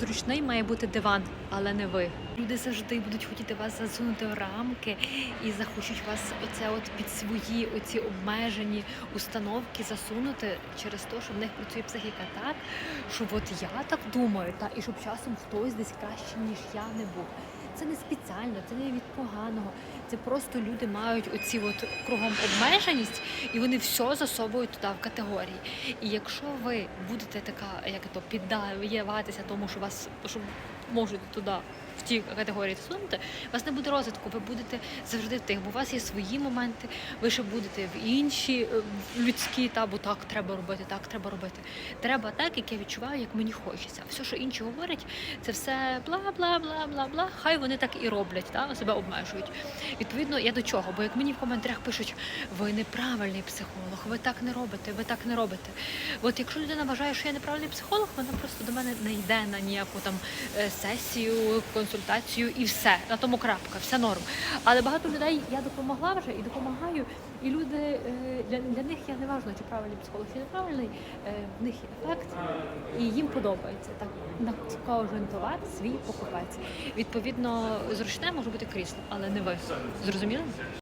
Зручний має бути диван, але не ви. Люди завжди будуть хотіти вас засунути в рамки і захочуть вас оце от під свої оці обмежені установки засунути через те, що в них працює психіка так, що от я так думаю, та і щоб часом хтось десь краще, ніж я не був. Це не спеціально, це не від поганого. Це просто люди мають оці от кругом обмеженість, і вони все засовують туди в категорії. І якщо ви будете така, як то піддаватися тому, що вас що можуть туди. В ті категорії сунути, вас не буде розвитку, ви будете завжди в тих, бо у вас є свої моменти, ви ще будете в інші е, людські, та бо так треба робити, так треба робити. Треба так, як я відчуваю, як мені хочеться. Все, що інші говорять, це все бла бла бла бла бла. Хай вони так і роблять, та себе обмежують. Відповідно, я до чого? Бо як мені в коментарях пишуть, ви неправильний психолог, ви так не робите, ви так не робите. От якщо людина вважає, що я неправильний психолог, вона просто до мене не йде на ніяку там е, сесію, консультацію і все. На тому крапка, все норм. Але багато людей я допомогла вже і допомагаю. І люди е, для, для них я не важливо, чи правильний психолог, чи неправильний, е, в них є ефект, і їм подобається. Так на кожен товар свій покупець. Відповідно, зручне може бути крісло, але не ви. Зрозуміли?